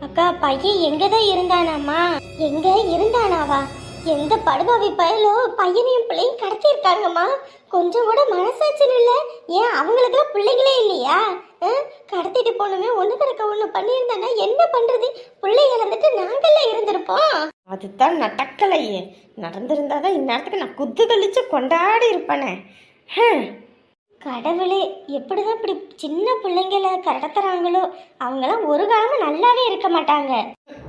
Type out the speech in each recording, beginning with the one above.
அக்கா பையன் எங்கதான் இருந்தானாமா எங்க இருந்தானாவா? எந்த படுபாவி பயலோ பையனையும் பிள்ளையும் கடத்தியிருக்காங்கம்மா. கொஞ்சம் கூட மனசாட்சின்னு இல்லை. ஏன் அவங்களுக்குலாம் பிள்ளைங்களே இல்லையா? ஆ? கடத்திட்டு போனவே ஒன்று கிடக்க ஒன்று பண்ணியிருந்தானா என்ன பண்றது? பிள்ளை இழந்துட்டு நாங்களே இருந்திருப்போம். அதுதான் நடக்கலையே நடந்திருந்தாதான் இந்நேரத்துக்கு நான் குத்து கழிச்சு கொண்டாடி இருப்பேனே. கடவுளே எப்படிதான் இப்படி சின்ன பிள்ளைங்கள கடத்துறாங்களோ அவங்களாம் ஒரு காலமும் நல்லாவே இருக்க மாட்டாங்க.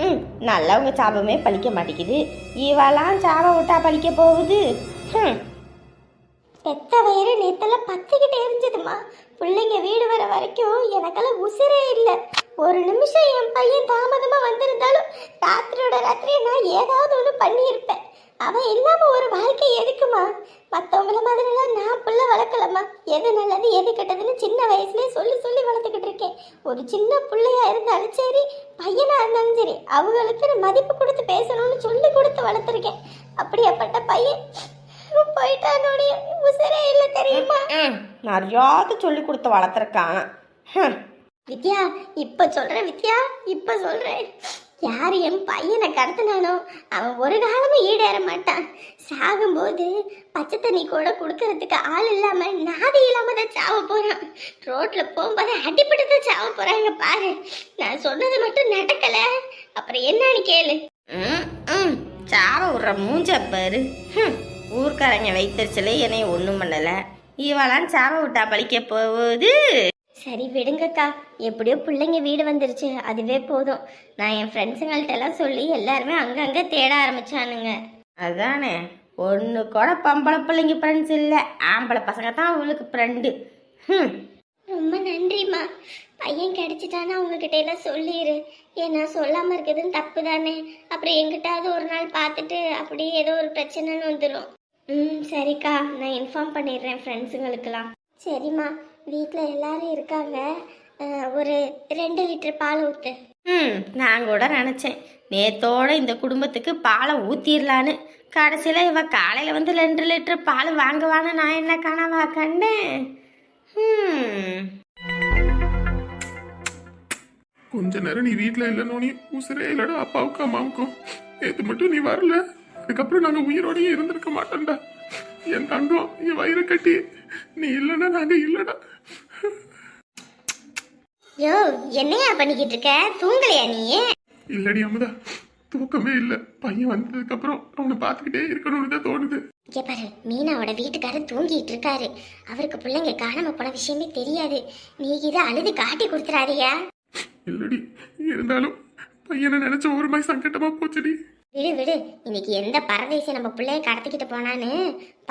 ம் நல்லவங்க சாபமே பழிக்க மாட்டேங்குது. இவெல்லாம் சாபம் விட்டா பழிக்க போகுது. பெத்த வயிறு நேத்தெல்லாம் பத்திக்கிட்டு எரிஞ்சதுமா பிள்ளைங்க வீடு வர வரைக்கும் எனக்கெல்லாம் உசிரே இல்லை. ஒரு நிமிஷம் என் பையன் தாமதமா வந்திருந்தாலும் ராத்திரியோட ராத்திரியை நான் ஏதாவது ஒன்று பண்ணியிருப்பேன். அவன் இல்லாம ஒரு வாழ்க்கை எதுக்குமா? மற்றவங்கள மாதிரிலாம் நான் புள்ள வளர்க்கலம்மா. எது நல்லது எது கெட்டதுன்னு சின்ன வயசுலயே சொல்லி சொல்லி வளர்த்துக்கிட்டு இருக்கேன். ஒரு சின்ன பிள்ளையா இருந்தாலும் சரி பையனா இருந்தாலும் சரி அவங்களுக்கு நான் மதிப்பு கொடுத்து பேசணும்னு சொல்லி கொடுத்து வளர்த்துருக்கேன். அப்படியாப்பட்ட பையன் போயிட்டானோடைய உசிரே இல்லை தெரியுமா? நிறையாவது சொல்லி கொடுத்து வளர்த்துருக்கான். வித்யா இப்ப சொல்றேன் வித்யா இப்ப சொல்றேன். யார் என் பையனை கடத்தினானோ அவன் ஒரு காலமும் ஈடேற மாட்டான். சாகும்போது பச்சை தண்ணி கூட கொடுக்கறதுக்கு ஆள் இல்லாமல் நாதி இல்லாமல் தான் சாவ போகிறான் ரோட்டில் போகும்போது அடிப்பட்டு தான் சாவ போகிறாங்க பாரு. நான் சொன்னது மட்டும் நடக்கலை. அப்புறம் என்னன்னு கேளு. ம், ம். சாவ விட்ற மூஞ்ச பாரு. ஹம். ஊர்க்காரங்க வைத்தறிச்சலே என்னை ஒன்றும் பண்ணலை. இவெல்லாம் சாவ விட்டா பழிக்க போகுது. சரி விடுங்கக்கா. எப்படியோ பிள்ளைங்க வீடு வந்துருச்சு. அதுவே போதும். நான் என் ஃப்ரெண்ட்ஸுங்கள்ட்ட எல்லாம் சொல்லி எல்லாருமே அங்கங்கே தேட ஆரம்பிச்சானுங்க. அதானே. ஒன்று கூட பொம்பளை பிள்ளைங்க ஃப்ரெண்ட்ஸ் இல்லை. ஆம்பளை பசங்க தான் அவங்களுக்கு ஃப்ரெண்டு ம் ரொம்ப நன்றிம்மா. பையன் கிடைச்சிட்டானா உங்ககிட்ட எல்லாம் சொல்லிடு ஏன்னா சொல்லாம இருக்கிறதும் தப்பு தானே அப்புறம் எங்கிட்டாவது ஒரு நாள் பார்த்துட்டு அப்படியே ஏதோ ஒரு பிரச்சனைன்னு வந்துடும் ம் சரிக்கா. நான் இன்ஃபார்ம் பண்ணிடுறேன் ஃப்ரெண்ட்ஸுங்களுக்கெல்லாம் சரிம்மா. வீட்டில் எல்லாரும் இருக்காங்க. ஒரு ரெண்டு லிட்டர் பால் ஊற்று ம் நான் கூட நினச்சேன். நேத்தோட இந்த குடும்பத்துக்கு பாலை ஊற்றிடலான்னு கடைசியில் இவ காலையில் வந்து ரெண்டு லிட்டர் பால் வாங்குவான்னு நான் என்ன கனவா கண்டேன்? ம். கொஞ்ச நேரம் நீ வீட்ல இல்லைன்னு உசுரே இல்லடா அப்பாவுக்கும் அம்மாவுக்கும். நேத்து மட்டும் நீ வரல. அதுக்கப்புறம் நாங்க உயிரோடயே இருந்திருக்க மாட்டோம்டா. என் தங்கம் என் வயிறு கட்டி. நீ இல்லைன்னா நாங்க இல்லடா. யோ என்னையா பண்ணிக்கிட்டு இருக்க தூங்கலையா நீ? இல்லடி அமுதா தூக்கமே இல்லை. பையன் வந்ததுக்கு அப்புறம் அவனை பார்த்துக்கிட்டே இருக்கணும்னு தான் தோணுது. இங்க பாரு மீனாவோட வீட்டுக்காரர் தூங்கிட்டு இருக்காரு அவருக்கு பிள்ளைங்க காணாம போன விஷயமே தெரியாது. நீ இதை அழுது காட்டி கொடுத்துறாதியா இல்லடி இருந்தாலும் பையனை நினைச்ச ஒரு மாதிரி சங்கட்டமா போச்சுடி. விடு விடு. இன்னைக்கு எந்த பரதேசி நம்ம பிள்ளைய கடத்திக்கிட்டு போனான்னு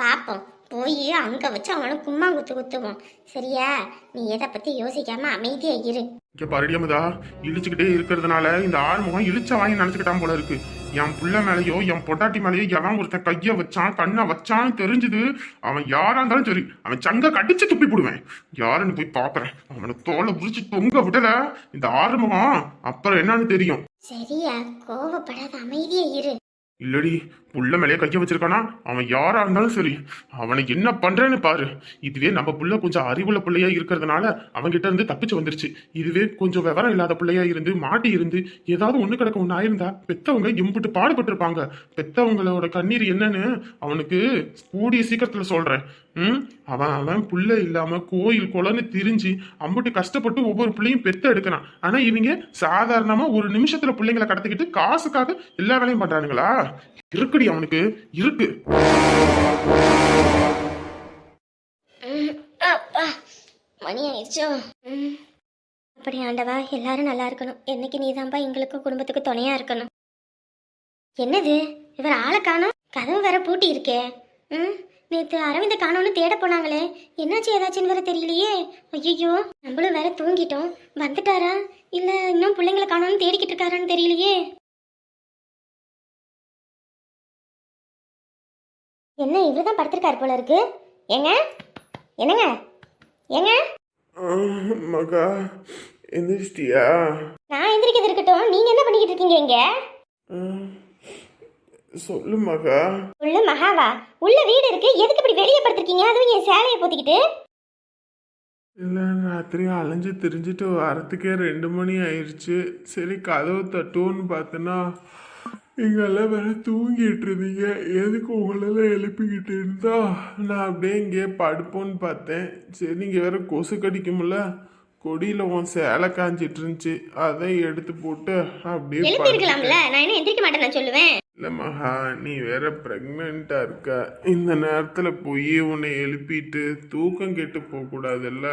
பாப்போம். போய் அங்க வச்சு அவனும் கும்மா குத்து குத்துவோம். சரியா? நீ எதை பத்தி யோசிக்காம அமைதியா இரு. இங்க பாருடி அமுதா இழிச்சுக்கிட்டே இருக்கிறதுனால இந்த ஆறுமுகம் இழிச்ச வாங்கி நினைச்சுக்கிட்டான் போல இருக்கு. என் புள்ள மேலேயோ என் பொட்டாட்டி மேலேயோ எவன் ஒருத்தன் கைய வச்சான் கண்ணை வச்சான்னு தெரிஞ்சது அவன் யாரா இருந்தாலும் சரி அவன் சங்க கடிச்சு துப்பி போடுவேன். யாருன்னு போய் பாக்குறேன். அவனை தோலை புடிச்சு தொங்க விடல இந்த ஆறுமுகம் அப்புறம் என்னன்னு தெரியும். சரியா? கோவப்படாத அமைதியா இரு. இல்லடி புள்ள மேலேயே கைய வச்சிருக்கானா? அவன் யாரா இருந்தாலும் சரி அவனை என்ன பண்றேன்னு பாரு. இதுவே நம்ம புள்ள கொஞ்சம் அறிவுள்ள பிள்ளையா இருக்கிறதுனால அவன்கிட்ட இருந்து தப்பிச்சு வந்துருச்சு. இதுவே கொஞ்சம் விவரம் இல்லாத பிள்ளையா இருந்து மாட்டி இருந்து ஏதாவது ஒண்ணு கிடக்க ஒண்ணு ஆயிருந்தா பெத்தவங்க இம்புட்டு பாடுபட்டிருப்பாங்க. பெத்தவங்களோட கண்ணீர் என்னன்னு அவனுக்கு கூடிய சீக்கிரத்துல சொல்றேன். ம்? அவன் அவன் புள்ள இல்லாம கோயில் குளன்னு திரிஞ்சு அம்புட்டு கஷ்டப்பட்டு ஒவ்வொரு பிள்ளையும் பெத்த எடுக்கிறான். ஆனா இவங்க சாதாரணமா ஒரு நிமிஷத்துல பிள்ளைங்களை கடத்திக்கிட்டு காசுக்காக எல்லா வேலையும் பண்றானுங்களா? இருக்குடி. அவனுக்கு இருக்கு. அப்பா மணி ஆயிடுச்சோ? அப்படி ஆண்டவா எல்லாரும் நல்லா இருக்கணும். என்னைக்கு நீதான்பா எங்களுக்கும் குடும்பத்துக்கு துணையா இருக்கணும். என்னது? இவர் ஆளை காணும்? கதவு வேற பூட்டி இருக்கே. ம்? நேத்து அரவிந்த காணோன்னு தேட போனாங்களே. என்னாச்சு ஏதாச்சுன்னு வேற தெரியலையே. ஐயோ நம்மளும் வேற தூங்கிட்டோம். வந்துட்டாரா? இல்ல இன்னும் பிள்ளைங்களை காணோன்னு தேடிக்கிட்டு இருக்காரான்னு தெரியலையே. என்ன இவர்தான் படுத்திருக்காரு போல இருக்கு. ஏங்க? என்னங்க? ஏங்க? மகா எந்திரிச்சிட்டியா? நான் எந்திரிக்கிறது இருக்கட்டும். நீங்க என்ன பண்ணிக்கிட்டு இருக்கீங்க இங்க? சொல்லு மகா. உள்ள மகாவா? உள்ள வீடு இருக்கு. எதுக்கு இப்படி வெளியே படுத்திருக்கீங்க? அதுவும் என் சேலையை போத்திக்கிட்டு. இல்லை ராத்திரி அலைஞ்சு திரிஞ்சிட்டு வரத்துக்கே ரெண்டு மணி ஆயிடுச்சு சரி கதவு தட்டுவோன்னு பார்த்தேன்னா இங்கெல்லாம் வேற தூங்கிட்டு இருந்தீங்க எதுக்கு உங்களெல்லாம் எழுப்பிக்கிட்டு இருந்தா? நான் அப்படியே இங்கேயே படுப்போன்னு பார்த்தேன். சரி நீங்கள் வேற கொசு கடிக்கும்ல. கொடியில் உன் சேலை காஞ்சிட்டு இருந்துச்சு அதை எடுத்து போட்டு அப்படியே எழுப்பி படுத்துட்டேன். இருக்கலாம்ல நான் என்ன எந்திரிக்க மாட்டேன் நான் சொல்லுவேன். இல்லை மகா நீ வேற ப்ரெக்னெண்ட்டா இருக்க. இந்த நேரத்தில் போய் உன்னை எழுப்பிட்டு தூக்கம் கெட்டு போகக்கூடாதுல்ல.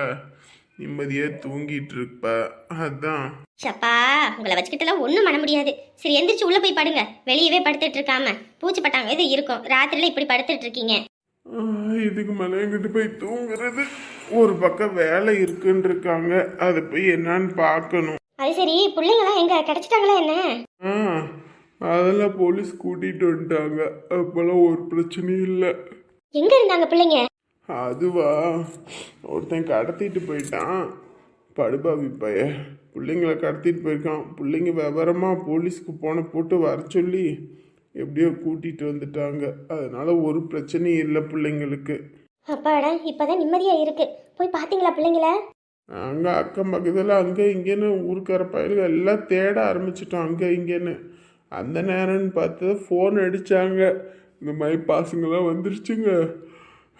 நிம்மதியாக தூங்கிட்டு இருப்ப அதான். ஷப்பா உங்களை வச்சுக்கிட்டுலாம் ஒன்றும் பண்ண முடியாது. சரி எந்திரிச்சு உள்ள போய் படுங்க. வெளியவே படுத்துட்டு இருக்காம. பூச்சி பட்டாங்க இது இருக்கும். ராத்திரில இப்படி படுத்துட்டு இருக்கீங்க. இதுக்கு மேலே எங்கிட்டு போய் தூங்குறது? ஒரு பக்கம் வேலை இருக்குன்னு இருக்காங்க. அதை போய் என்னன்னு பார்க்கணும். அது சரி பிள்ளைங்களாம் எங்க? கிடைச்சிட்டாங்களா என்ன? அதெல்லாம் போலீஸ் கூட்டிகிட்டு வந்துட்டாங்க. அப்போல்லாம் ஒரு பிரச்சனையும் இல்லை. எங்க இருந்தாங்க பிள்ளைங்க? அதுவா? ஒருத்தன் கடத்திட்டு போயிட்டான். படுபாவி பைய. பிள்ளைங்கள கடத்திட்டு போயிருக்கான். பிள்ளைங்க விவரமாக போலீஸ்க்கு போன போட்டு வர சொல்லி எப்படியோ கூட்டிகிட்டு வந்துட்டாங்க. அதனால ஒரு பிரச்சனையும் இல்லை பிள்ளைங்களுக்கு. அப்பாடா இப்பதான் நிம்மதியா இருக்கு. போய் பாத்தீங்களா பிள்ளைங்கள? அங்கே அக்கம் பக்கத்தில் அங்கே இங்கேன்னு ஊருக்கார பயலுங்க எல்லாம் தேட ஆரம்பிச்சிட்டோம் அங்கே இங்கேன்னு. அந்த நேரம்னு பார்த்து ஃபோன் அடித்தாங்க இந்த மாதிரி பாசங்களாம் வந்துருச்சுங்க.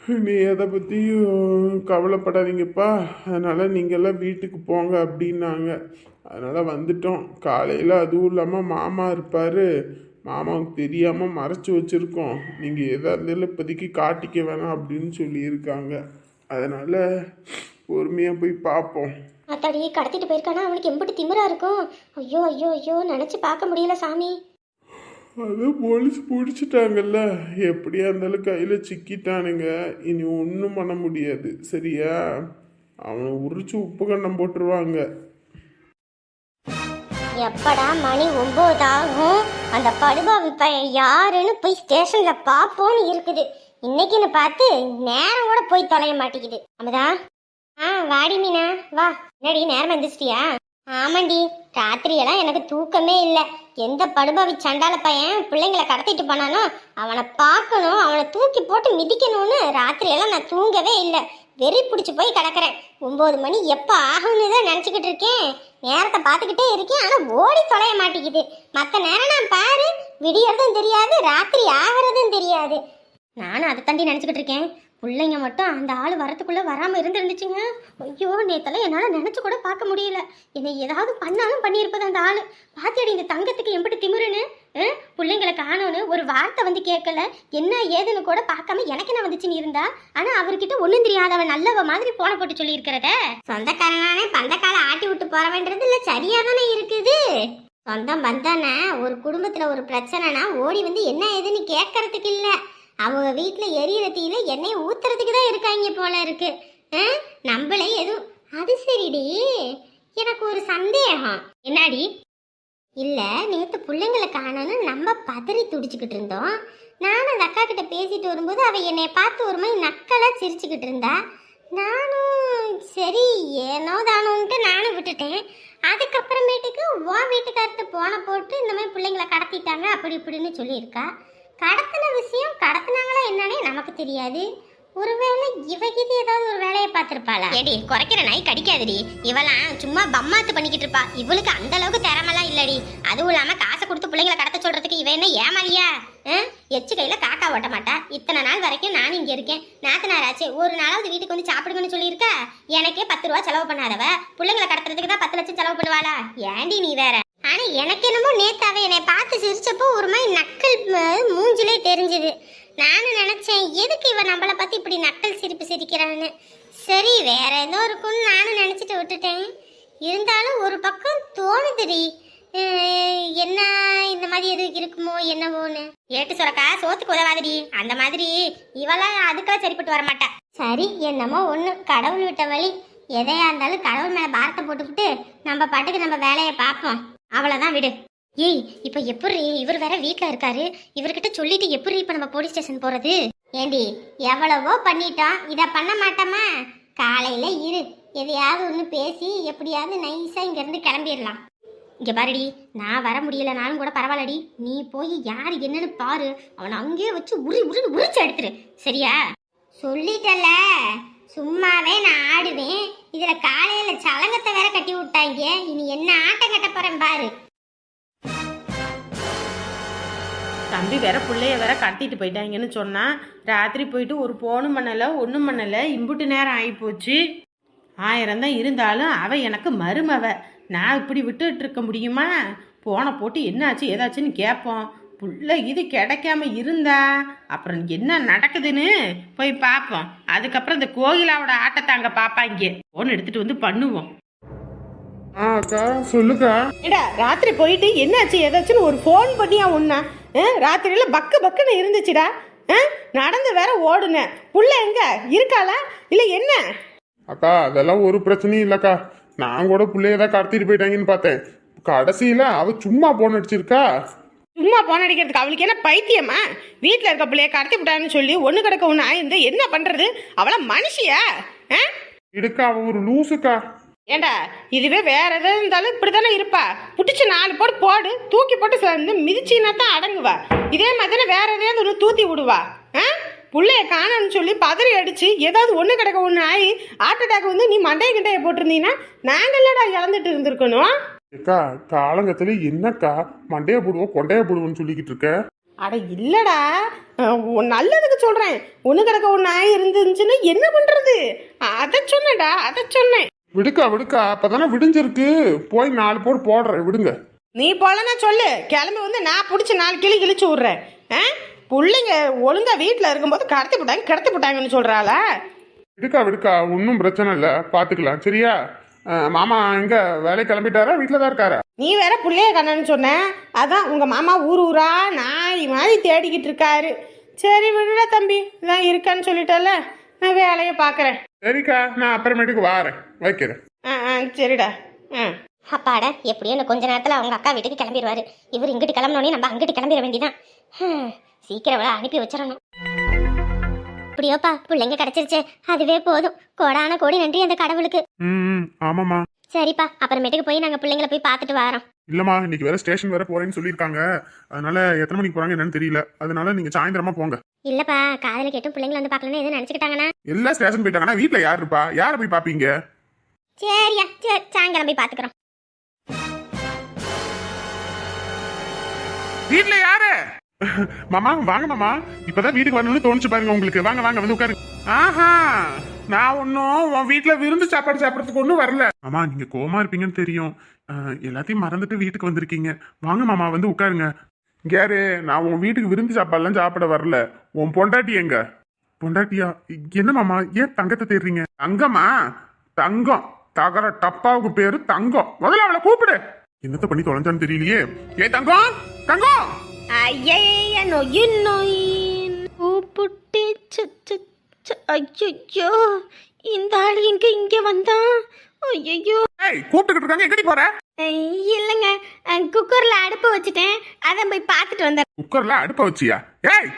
நீ எதை பற்றியும் கவலைப்படாதீங்கப்பா. அதனால் நீங்கள்லாம் வீட்டுக்கு போங்க அப்படின்னாங்க. அதனால் வந்துட்டோம். காலையில் அதுவும் இல்லாமல் மாமா இருப்பார். மாமாவுக்கு தெரியாமல் மறைச்சி வச்சுருக்கோம். நீங்கள் எதாக இருந்தாலும் இப்போதைக்கு காட்டிக்க வேணாம் அப்படின்னு சொல்லியிருக்காங்க. அதனால் பொறுமையாக போய் பார்ப்போம். அத்தாடியே கடத்திட்டு போயிருக்கானா? அவனுக்கு எம்பிட்டு திமிரா இருக்கும். ஐயோ ஐயோ ஐயோ நினைச்சு பார்க்க முடியல சாமி. அதான் போலீஸ் பிடிச்சிட்டாங்கல்ல. எப்படியா இருந்தாலும் கையில் சிக்கிட்டானுங்க. இனி ஒன்றும் பண்ண முடியாது. சரியா? அவனை உரிச்சு உப்பு கண்ணம் போட்டுருவாங்க. எப்படா மணி ஒன்பது ஆகும்? அந்த படுபாவி பையன் யாருன்னு போய் ஸ்டேஷன்ல பாப்போன்னு இருக்குது. இன்னைக்குன்னு பார்த்து நேரம் கூட போய் தொலைய மாட்டேங்குது. அமதா? ஆ வாடி மீனா. வா. என்னடி நேரம் வந்துச்சிட்டியா ஆமாண்டி ராத்திரியெல்லாம் எனக்கு தூக்கமே இல்லை. எந்த படுபாவி சண்டால பையன் பிள்ளைங்களை கடத்திட்டு போனானோ அவனை பார்க்கணும் அவனை தூக்கி போட்டு மிதிக்கணும்னு ராத்திரியெல்லாம் நான் தூங்கவே இல்லை. வெறி பிடிச்சி போய் கிடக்கிறேன். ஒம்பது மணி எப்போ ஆகும்னு தான் நினச்சிக்கிட்டு இருக்கேன். நேரத்தை பார்த்துக்கிட்டே இருக்கேன். ஆனால் ஓடி தொலைய மாட்டேங்குது. மற்ற நேரம் நான் பாரு விடியறதும் தெரியாது ராத்திரி ஆகிறதும் தெரியாது. நானும் அதை தாண்டி நினச்சிக்கிட்டு இருக்கேன். பிள்ளைங்க மட்டும் அந்த ஆள் வரத்துக்குள்ளே வராமல் இருந்துருந்துச்சுங்க. ஐயோ நேத்தெல்லாம் என்னால் நினச்சி கூட பார்க்க முடியல. என்னை ஏதாவது பண்ணாலும் பண்ணியிருப்பது அந்த ஆள். பாத்தியடி இந்த தங்கத்துக்கு எம்பிட்டு திமிருன்னு? பிள்ளைங்களை காணோன்னு ஒரு வார்த்தை வந்து கேட்கல. என்ன ஏதுன்னு கூட பார்க்காம எனக்கு என்ன வந்துச்சுன்னு இருந்தா? ஆனா அவர்கிட்ட ஒண்ணும் தெரியாதவன் நல்லவ மாதிரி போன போட்டு சொல்லி இருக்கிறத சொந்தக்காரனானே பந்தக்கால ஆட்டி விட்டு போற வேண்டியது இல்ல சரியா தானே இருக்குது? சொந்தம் வந்தானே ஒரு குடும்பத்துல ஒரு பிரச்சனைனா ஓடி வந்து என்ன ஏதுன்னு கேட்கறதுக்கு இல்லை. அவங்க வீட்டில் எரியிற தீயில எண்ணெயை ஊத்துறதுக்கு தான் இருக்காங்க போல இருக்கு. ஆ? நம்மளே எதுவும் அது சரிடி. எனக்கு ஒரு சந்தேகம். என்னாடி? இல்லை நேற்று பிள்ளைங்களை காணோன்னு நம்ம பதறி துடிச்சுக்கிட்டு இருந்தோம். நானும் அந்த அக்கா கிட்ட பேசிட்டு வரும்போது அவள் என்னை பார்த்து ஒரு மாதிரி நக்கலாக சிரிச்சுக்கிட்டு இருந்தா. நானும் சரி ஏனோ தானோன்ட்டு நானும் விட்டுட்டேன். அதுக்கப்புறமேட்டுக்கு உன் வீட்டுக்காரத்து போன போட்டு இந்த மாதிரி பிள்ளைங்களை கடத்திட்டாங்க அப்படி இப்படின்னு சொல்லியிருக்கா. கடத்தின விஷயம் கடத்தினாங்களா என்னன்னே நமக்கு தெரியாது. ஒருவேளை இவகிது ஏதாவது ஒரு வேலையை பார்த்திருப்பாளா? ஏடி குறைக்கிற நாய் கடிக்காதடி. இவளாம் சும்மா பம்மாத்து பண்ணிக்கிட்டு இருப்பா. இவளுக்கு அந்த அளவுக்கு திறமெல்லாம் இல்லடி. அதுவும் இல்லாம காசை கொடுத்து பிள்ளைங்களை கடத்த சொல்றதுக்கு இவ என்ன ஏமாலியா ஆ? எச்சு கையில காக்கா ஓட்ட மாட்டா. இத்தனை நாள் வரைக்கும் நான் இங்க இருக்கேன். நாத்தனாராச்சே ஒரு நாளாவது வீட்டுக்கு வந்து சாப்பிடுங்கன்னு சொல்லியிருக்கா? எனக்கே பத்து ரூபா செலவு பண்ணாதவ. பிள்ளைங்களை கடத்துறதுக்கு தான் பத்து லட்சம் செலவு பண்ணுவாளா? ஏண்டி நீ வேற? ஆனால் எனக்கு என்னமோ நேத்தாவே என்னை பார்த்து சிரிச்சப்போ ஒரு மாதிரி நக்கல் மூஞ்சிலே தெரிஞ்சுது. நானும் நினச்சேன் எதுக்கு இவன் நம்மளை பற்றி இப்படி நக்கல் சிரிப்பு சிரிக்கிறான்னு. சரி வேற ஏதோ இருக்கும்னு நானும் நினச்சிட்டு விட்டுட்டேன். இருந்தாலும் ஒரு பக்கம் தோணுதுடி. என்ன இந்த மாதிரி எது இருக்குமோ என்னவோன்னு. ஏட்டு சுரக்கா சோத்துக்கு உதவாதடி. அந்த மாதிரி இவெல்லாம் அதுக்கெல்லாம் சரிப்பட்டு வர சரி என்னமோ ஒன்று கடவுள் விட்ட வழி. எதையா இருந்தாலும் கடவுள் மேலே பாரத்தை போட்டுக்கிட்டு நம்ம பாட்டுக்கு நம்ம வேலையை பார்ப்போம். அவ்வளோதான் விடு. ஏய் இப்போ எப்படி இவர் வேற வீட்டில் இருக்காரு? இவர்கிட்ட சொல்லிட்டு எப்படி இப்போ நம்ம போலீஸ் ஸ்டேஷன் போறது? ஏண்டி எவ்வளவோ பண்ணிட்டோம் இதை பண்ண மாட்டோமா? காலையில இரு. எதையாவது ஒன்று பேசி எப்படியாவது நைஸாக இங்கேருந்து கிளம்பிடலாம். இங்கே பாருடி நான் வர முடியலனாலும் கூட பரவாயில்லடி. நீ போய் யார் என்னன்னு பாரு. அவனை அங்கேயே வச்சு உரி உருன்னு உரிச்சு எடுத்துரு. சரியா? சொல்லிட்டல. சும்மாவே நான் ஆடுவேன். இதுல காலையில சலங்கத்தை வேற கட்டி விட்டாங்க. இனி என்ன ஆட்டம் கட்ட போறேன் பாரு. தம்பி வேற பிள்ளைய வேற கடத்திட்டு போயிட்டாங்கன்னு சொன்னா ராத்திரி போயிட்டு ஒரு போனும் பண்ணல ஒன்றும் பண்ணல இம்புட்டு நேரம் ஆகிப்போச்சு ஆயிரம் தான் இருந்தாலும் அவ எனக்கு மருமவ. நான் இப்படி விட்டுட்டு இருக்க முடியுமா? போனை போட்டு என்னாச்சு ஏதாச்சுன்னு கேட்போம். புள்ள இது கிடைக்காம இருந்தா? அப்புறம் என்ன நடக்குதுன்னு போய் பார்ப்போம் அதுக்கப்புறம் இந்த கோகிலாவோட ஆட்டத்தை அங்கே பார்ப்பாங்க போன் எடுத்துட்டு வந்து பண்ணுவோம். சொல்லுக்கா. ஏடா ராத்திரி போயிட்டு என்னாச்சு? ஏதாச்சுன்னு ஒரு ஃபோன் பண்ணியா உன்ன? ராத்திரியில பக்கு பக்குன்னு இருந்துச்சுடா? நடந்து வேற ஓடுனேன். புள்ள எங்க? இருக்காளா? இல்ல என்ன? அக்கா அதெல்லாம் ஒரு பிரச்சனையும் இல்லக்கா. நான் கூட பிள்ளைய தான் கடத்திட்டு போயிட்டாங்கன்னு பார்த்தேன். கடைசியில அவ சும்மா போன் அடிச்சிருக்கா? சும்மா போன் அடிக்கிறதுக்கு அவளுக்கு என்ன பைத்தியமா? வீட்டில் இருக்க பிள்ளைய கடத்தி விட்டான்னு சொல்லி ஒன்று கிடக்க ஒன்று ஆயிருந்து என்ன பண்றது? அவள மனுஷியா? ஆ? அவ ஒரு லூசுக்கா. ஏண்டா இதுவே வேற எதாவது இருந்தாலும் இப்படி தானே இருப்பா? புடிச்சு நாலு போட்டு போடு. தூக்கி போட்டு சேர்ந்து மிதிச்சின்னா தான் அடங்குவா. இதே மாதிரி தானே வேற எதையாவது ஒன்று தூத்தி விடுவா. ஆ? புள்ளைய காணோன்னு சொல்லி பதறி அடிச்சு ஏதாவது ஒன்று கிடக்க ஒன்று ஆகி ஹார்ட் அட்டாக் வந்து நீ மண்டைய கிண்டைய போட்டிருந்தீங்கன்னா நாங்கள்லடா இழந்துட்டு இருந்திருக்கணும். ஏக்கா காலங்கத்துல என்னக்கா மண்டைய போடுவோம் கொண்டைய போடுவோம்னு சொல்லிக்கிட்டு இருக்க? அட இல்லடா உன் நல்லதுக்கு சொல்றேன். ஒன்று கிடக்க ஒன்று ஆகி இருந்துச்சுன்னா என்ன பண்றது? அதை சொன்னேன்டா அதை சொன்னேன். விடுக்கா விடுக்கா அப்பதானே விடிஞ்சிருக்கு. போய் நாலு போர் போடுறேன் விடுங்க. நீ போலன்னா சொல்லு. கிளம்பி வந்து நான் பிடிச்சி நாலு கிளி கிழிச்சு விட்றேன். ஆ பிள்ளைங்க ஒழுங்கா வீட்டில் இருக்கும்போது கடத்தி போட்டாங்க கடத்தி போட்டாங்கன்னு சொல்கிறாளா விடுக்கா விடுக்கா ஒன்றும் பிரச்சனை இல்லை. பார்த்துக்கலாம் சரியா? மாமா எங்க வேலை கிளம்பிட்டாரா? வீட்டில் தான் இருக்காரா? நீ வேற பிள்ளைய கண்ணன்னு சொன்ன. அதான் உங்கள் மாமா ஊர் ஊரா நாய் மாதிரி தேடிக்கிட்டு இருக்காரு. சரி விடுடா தம்பி. இதான் இருக்கான்னு சொல்லிட்டல நான் வேலையை பார்க்குறேன் சரிக்கா நான் அப்புறமேட்டுக்கு வாரேன். வைக்கிறேன். ஆ ஆ சரிடா. ஆ. அப்பாடா எப்படியோ இன்னும் கொஞ்ச நேரத்துல அவங்க அக்கா வீட்டுக்கு கிளம்பிடுவாரு இவர் இங்கிட்டு கிளம்பினோடனே நம்ம அங்கிட்டு கிளம்பிட வேண்டியதான் சீக்கிரம் அனுப்பி வச்சிடணும். அப்படியோப்பா பிள்ளைங்க கிடைச்சிருச்சே. அதுவே போதும். கோடான கோடி நன்றி அந்த கடவுளுக்கு. ம் ம், ஆமாம்மா. சரிப்பா அப்புறமேட்டுக்கு போய் நாங்க பிள்ளைங்கள போய் பார்த்துட்டு வரோம். இல்லம்மா இன்னைக்கு வேற ஸ்டேஷன் வேற போறேன்னு சொல்லியிருக்காங்க. அதனால எத்தனை மணிக்கு போறாங்க என்னன்னு தெரியல. அதனால நீங்க சாயந்தரமா போங்க. இல்லப்பா காதல கேட்டும் பிள்ளைங்கள வந்து பார்க்கலன்னு எதுவும் நினைச்சுக்கிட்டாங்கன்னா. எல்லா ஸ்டேஷன் போயிட்டாங்கன்னா வீட்ல யார் இருப்பா? யாரை போய் பாப்பீங்க சரியா சரி சாயங்காலம் போய் பார்த்துக்குறோம். வீட்ல யாரு? மாமா வாங்க மாமா. இப்பதான் வீட்டுக்கு வரணும்னு தோணுச்சு பாருங்க உங்களுக்கு. வாங்க வாங்க வந்து உட்காருங்க. ஆஹா நான் ஒன்னும் உன் வீட்டுல விருந்து சாப்பாடு சாப்பிடறதுக்கு ஒன்றும் வரல. மாமா நீங்க கோவமா இருப்பீங்கன்னு தெரியும். எல்லாத்தையும் மறந்துட்டு வீட்டுக்கு வந்திருக்கீங்க. வாங்க மாமா வந்து உட்காருங்க. கேரு நான் உன் வீட்டுக்கு விருந்து சாப்பாடுலாம் சாப்பிட வரல. உன் பொண்டாட்டி எங்க? பொண்டாட்டியா? என்ன மாமா ஏன் தங்கத்தை தேடுறீங்க? தங்கம்மா தங்கம். தகர டப்பாவுக்கு பேரு தங்கம். முதல்ல அவளை கூப்பிடு. என்னத்த பண்ணி தொலைஞ்சான்னு தெரியலையே. ஏ தங்கம்! தங்கம்! ஐய நொய்யு நொயின். கூப்பிட்டு ஐயோ இந்த ஆள் எங்க இங்க வந்தான் ஐயோ ஏய் கூப்பிட்டுக்கிட்டு இருக்காங்க எங்கடி போற? இல்லைங்க. குக்கர்ல அடுப்பு வச்சுட்டேன். அதை போய் பார்த்துட்டு வந்தேன். குக்கர்ல அடுப்ப வச்சியா? ஏய்!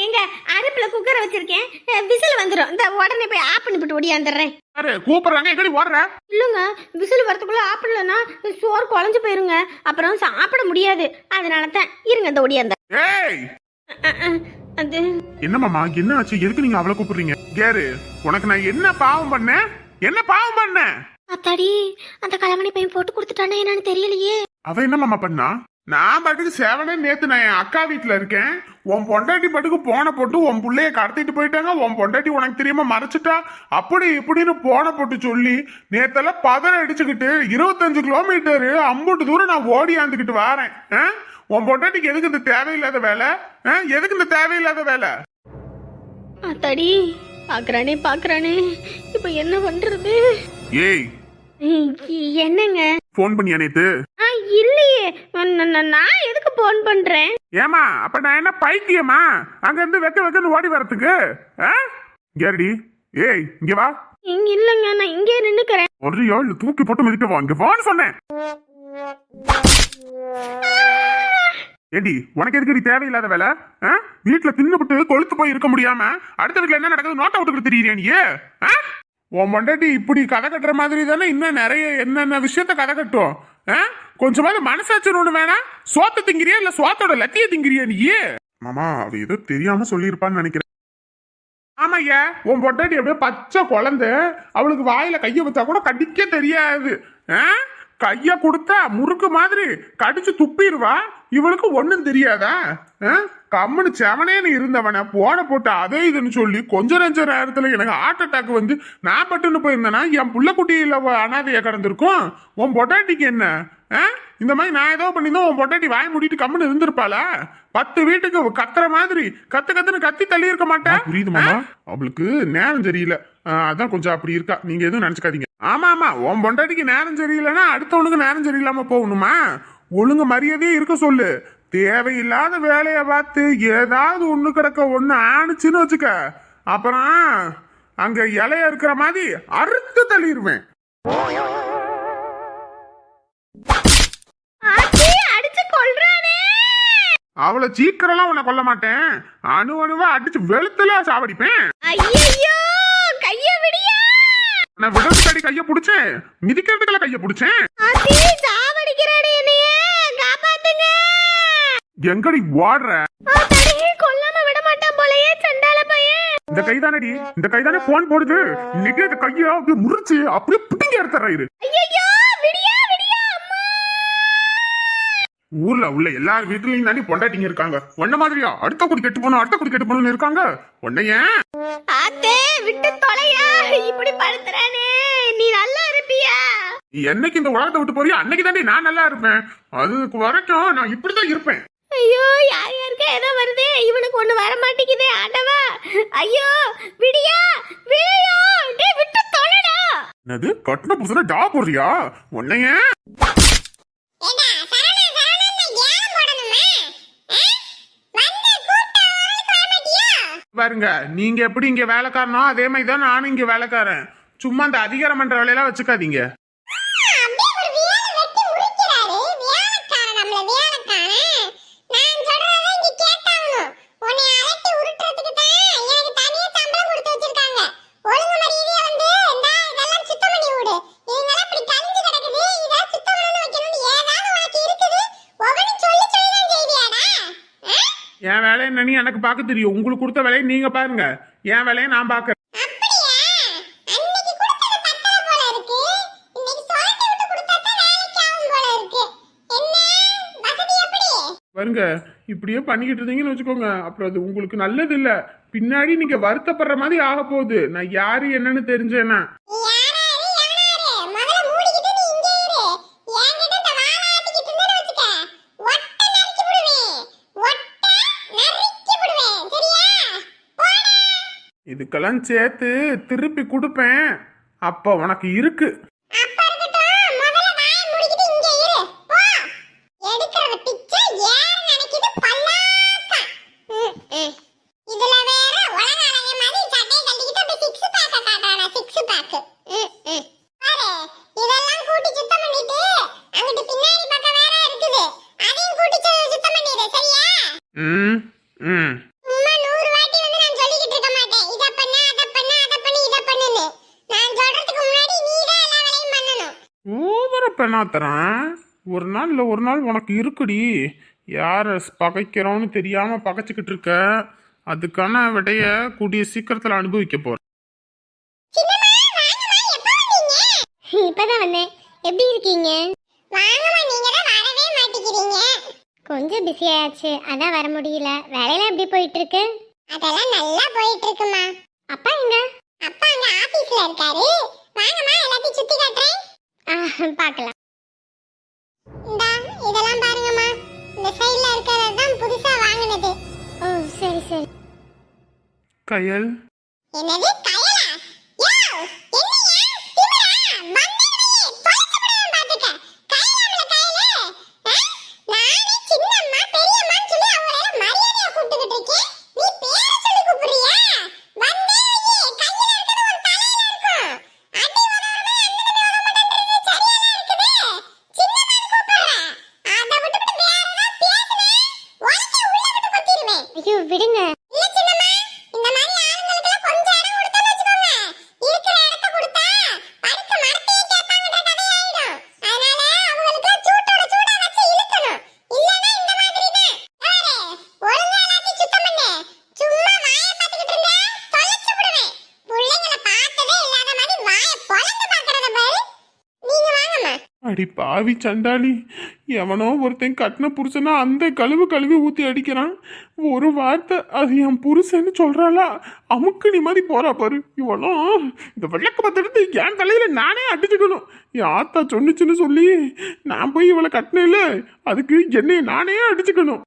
எங்க அடுப்புல குக்கரை வச்சிருக்கேன். விசில் வந்துடும் இந்த உடனே போய் ஆஃப் பண்ணிவிட்டு ஓடியாந்துடுறேன் யாரு? கூப்பிடுறாங்க எங்கடி ஓடுற? இல்லைங்க விசில் வரதுக்குள்ள ஆஃப் பண்ணலன்னா சோறு குழஞ்சு போயிருங்க. அப்புறம் சாப்பிட முடியாது. அதனால தான் இருங்க இந்த ஓடியாந்த ஏய்! அது என்ன மாமா என்ன ஆச்சு? எதுக்கு நீங்க அவளை கூப்பிடுறீங்க? கேரு உனக்கு நான் என்ன பாவம் பண்ணேன் என்ன பாவம் பண்ணேன் அத்தாடி அந்த கலமணி பையன் போட்டு கொடுத்துட்டானே என்னன்னு தெரியலையே. அவ என்ன மாமா பண்ணா? நான் பாட்டுக்கு சேவனே நேத்து நான் என் அக்கா வீட்டுல இருக்கேன். உன் பொண்டாட்டி பாட்டுக்கு போன போட்டு உன் புள்ளைய கடத்திட்டு போயிட்டாங்க. உன் பொண்டாட்டி உனக்கு தெரியாம மறைச்சிட்டா. அப்படி இப்படின்னு போன போட்டு சொல்லி நேத்தெல்லாம் பதற அடிச்சுக்கிட்டு இருபத்தஞ்சு கிலோமீட்டர் அம்புட்டு தூரம் நான் ஓடியாந்துக்கிட்டு வரேன்? உன் பொண்டாட்டிக்கு எதுக்கு இந்த தேவையில்லாத வேலை? எதுக்கு இந்த தேவையில்லாத வேலை? அத்தாடி பாக்குறானே பாக்குறானே. இப்ப என்ன பண்றது? ஏய் என்னங்க? ஃபோன் பண்ணியா நேத்து? இல்லையே. நான் எதுக்கு போன் பண்றேன்? ஏமா அப்ப நான் என்ன பைத்தியமா? அங்க இருந்து வெக்க வெக்கன்னு ஓடி வரதுக்கு? கேரடி ஏய் இங்க வா. இங்க இல்லைங்க நான் இங்கே நின்னுக்கிறேன். ஒன்றையோ இல்ல தூக்கி போட்டு மிதிக்க வா இங்க வான்னு சொன்னேன். ஏடி உனக்கு எதுக்கு நீ தேவையில்லாத வேலை? வீட்டுல தின்னுபிட்டு கொழுத்து போய் இருக்க முடியாம அடுத்த வீட்டுல என்ன நடக்குது? நோட்டை விட்டுக்கிட்டு தெரியறியா நீ? உன் மண்டாட்டி இப்படி கதை கட்டுற மாதிரி தானே இன்னும் நிறைய என்னென்ன விஷயத்த கதை கட்டும் ஆ? கொஞ்சமாவது மனசாட்சி ஒன்று வேணாம் சோத்த திங்கிறியா இல்ல சோத்தோட லத்திய திங்கிறியா நீ? மாமா அவ ஏதோ தெரியாம சொல்லியிருப்பான்னு நினைக்கிறேன். ஆமாய்யா உன் பொட்டாட்டி அப்படியே பச்சை குழந்தை. அவளுக்கு வாயில கைய வச்சா கூட கடிக்க தெரியாது. ஆ? கைய கொடுத்தா முறுக்கு மாதிரி கடிச்சு துப்பிடுவா. இவளுக்கு ஒன்றும் தெரியாதா? ஆ? கம்முனு செவனேன்னு இருந்தவன போன போட்டு அதே இதுன்னு சொல்லி கொஞ்ச நெஞ்ச நேரத்துல எனக்கு ஹார்ட் அட்டாக் வந்து நான் பட்டுன்னு போயிருந்தேன்னா என் புள்ள குட்டியில அனாதைய கடந்திருக்கும்? உன் பொட்டாட்டிக்கு என்ன? ஆ? இந்த மாதிரி நான் ஏதோ பண்ணியிருந்தோம் உன் பொட்டாட்டி வாய் மூடிட்டு கம்முன்னு இருந்திருப்பாளா? பத்து வீட்டுக்கு கத்துற மாதிரி கத்து கத்துன்னு கத்தி தள்ளி இருக்க மாட்டா புரியுது மாமா. அவளுக்கு நேரம் சரியில்லை. அதான் கொஞ்சம் அப்படி இருக்கா. நீங்க எதுவும் நினைச்சுக்காதீங்க. ஆமா ஆமா. உன் பொண்டாட்டிக்கு நேரம் சரியில்லைன்னா அடுத்தவனுக்கு நேரம் சரியில்லாம போகணுமா? ஒழுங்கு மரியாதையே இருக்க சொல்லு. தேவையில்லாத வேலையை பார்த்து ஏதாவது ஒண்ணு கிடக்க ஒண்ணு ஆணுச்சுன்னு வச்சுக்க. அப்புறம் அங்க இலைய இருக்கிற மாதிரி அறுத்து தள்ளிடுவேன் அவளை சீக்கிரம்லாம் உன்னை கொல்ல மாட்டேன். அணு அணுவா அடிச்சு வெளுத்துல சாவடிப்பேன். நான் விடுறதுக்காடி கைய புடிச்சேன். மிதிக்கிறதுக்குள்ள கைய புடிச்சேன். என்னைய காப்பாத்துங்க. எங்கடி ஓடுற? கொல்லாம விட மாட்டான் போலயே சண்டால பையன். இந்த கைதானடி? இந்த கைதானே போன் போடுது. இன்னைக்கு இந்த கைய அப்படியே முறிச்சு அப்படியே பிடிங்க எடுத்துறாரு ஊர்ல உள்ள எல்லார் வீட்லயும் தாண்டி பொண்டாட்டிங்க இருக்காங்க. ஒன்ன மாதிரியா? அடுத்த குடி கெட்டு போகணும் அடுத்த குடி கெட்டு போகணும்னு இருக்காங்க. உன்னை ஏன்? ஆத்தே விட்டு தொலையா? இப்படி படுத்துறானே. நீ நல்லா இருப்பியா? என்னைக்கு இந்த உலகத்தை விட்டு போறியோ அன்னைக்கு தாண்டி நான் நல்லா இருப்பேன். அதுக்கு வரைக்கும் நான் இப்படிதான் இருப்பேன். ஐயோ யார் யாருக்கு ஏதோ வருது? இவனுக்கு ஒண்ணு வர மாட்டேங்குதே ஆண்டவா. ஐயோ விடியா விடியா. டேய் விட்டு தொலைடா. என்னது கட்டின புதுசுல டா போடுறியா? உன்னை ஏன் ஏண்டா சரணா சரணா ஏன் போடணுமா? ஆ? வந்து கூப்பிட்ட ஆளுக்கு வர மாட்டியா பாருங்க நீங்க எப்படி இங்க வேலைக்காரனோ அதே மாதிரி தான் நானும் இங்க வேலைக்காரன். சும்மா அந்த அதிகாரம் பண்ற வேலையெல்லாம் வச்சுக்காதீங்க அப்படியே ஒரு வேலை வெட்டி முறிக்கிறாரு வேலைக்காரன் நம்மள வேலைக்காரன் நான் சொல்றதை இங்க கேட்டாகணும் உன்னை அலட்டி உருட்டுறதுக்கு தான் எனக்கு தனியா சம்பளம் கொடுத்து வச்சிருக்காங்க ஒழுங்கு மரியாதையா வந்து இந்தா இதெல்லாம் சுத்தம் பண்ணி விடு இதெல்லாம் இப்படி கழிஞ்சு கிடக்குது இதை சுத்தம் பண்ணி வைக்கணும்னு ஏதாவது உனக்கு இருக்குது ஒவ்வொன்றும் சொல்லி சொல்லி தான் செய்வியாடா ஆ? என் வேலை என்னன்னு எனக்கு பார்க்க தெரியும். உங்களுக்கு கொடுத்த வேலையை நீங்க பாருங்க. என் வேலையை நான் பார்க்கறேன். வருங்க பாருங்க இப்படியே பண்ணிக்கிட்டு இருந்தீங்கன்னு வச்சுக்கோங்க. அப்புறம் அது உங்களுக்கு நல்லது இல்ல பின்னாடி நீங்க வருத்தப்படுற மாதிரி ஆக போகுது. நான் யாரு என்னன்னு தெரிஞ்சேன்னா. இதுக்கெல்லாம் சேர்த்து திருப்பி கொடுப்பேன். அப்போ உனக்கு இருக்குது அப்ப இருக்கட்டும் முதல்ல வாயை மூடிக்கிட்டு இங்கே இரு போ எடுக்கிறது பிச்சை ஏறு நினைக்குது பல்லாக்கா ம், ம். இதுல வேற உலக அழகிய மாதிரி சட்டையை கட்டிக்கிட்டு அப்படி சிக்ஸ் பேக்க காட்டுறானா சிக்ஸ் பேக் பாரு இதெல்லாம் கூட்டி சுத்தம் பண்ணிட்டு அங்கிட்டு பின்னாடி பக்கம் வேற இருக்குது அதையும் கூட்டி சு- சுத்தம் பண்ணிடு சரியா ம் ம் சும்மா நூறு வாட்டி வந்து நான் சொல்லிக்கிட்டு இருக்க மாட்டேன் இத பண்ண அத பண்ண அத பண்ணு இத பண்ணுன்னு நான் சொல்றதுக்கு முன்னாடி நீ தான் எல்லா வேலையும் பண்ணணும் ஓவர தரேன் ஒரு நாள் இல்லை ஒரு நாள் உனக்கு இருக்குடி. யாரை பகைக்கிறோன்னு தெரியாமல் பகைச்சிக்கிட்டு இருக்க. அதுக்கான விடைய கூடிய சீக்கிரத்தில் அனுபவிக்க போறேன். இப்பதான் வந்தேன். எப்படி இருக்கீங்க? வாங்கம்மா நீங்க தான் வரவே மாட்டேங்கிறீங்க. கொஞ்சம் பிஸி ஆயாச்சு. அதான் வர முடியல. வேலையில எப்படி போயிட்டு இருக்கு அதெல்லாம் நல்லா போயிட்டு இருக்குமா அப்பா எங்க? அப்பா அங்க ஆபீஸ்ல இருக்காரு. வாங்கம்மா எல்லாத்தையும் சுத்தி காட்டுறேன். பார்க்கலாம். இந்தா இதெல்லாம் பாருங்கம்மா. இந்த சைடுல இருக்கிறது தான் புதுசா வாங்கினது. ஓ சரி சரி. கையல். என்னது கயலா? யோ என்னையா? திமிரா? வந்தேனே தொலைச்சு பாத்துக்க கயலாம்ல கயலு. ஆ? நானே சின்னம்மா பெரியம்மான்னு சொல்லி அவங்கள மரியாதையா கூப்பிட்டுக்கிட்டு இருக்கேன். நீ பேரை சொல்லி கூப்பிடுறியா வந்தே கையில இருக்கிறது உன் தலையில இருக்கும் அடி உதவுறமே அண்ணனுமே உதவ மாட்டேன்றது சரியாதான் இருக்குது சின்னம்மான்னு கூப்பிடுறேன் அதை விட்டுவிட்டு வேற ஏதாவது பேசுனேன் உனக்கே உள்ள விட்டு கொத்திடுவேன் ஐயோ விடுங்க இல்ல சின்னம்மா இந்த மாதிரி ஆளுங்களுக்கெல்லாம் கொஞ்சம் இடம் கொடுத்தோம்னு அடி பாவி சண்டாளி. எவனோ ஒருத்தன் கட்டின புருஷனா அந்த கழுவு கழுவி ஊற்றி அடிக்கிறான். ஒரு வார்த்தை அது என் புருஷன்னு சொல்கிறாளா அமுக்கு நிம்மதி போறா பாரு. இவளும் இந்த விளக்கு பத்திரத்து என் தலையில் நானே அடிச்சுக்கணும். என் ஆத்தா சொன்னுச்சுன்னு சொல்லி நான் போய் இவளை கட்டினேன் இல்லை அதுக்கு என்னை நானே அடிச்சுக்கணும்.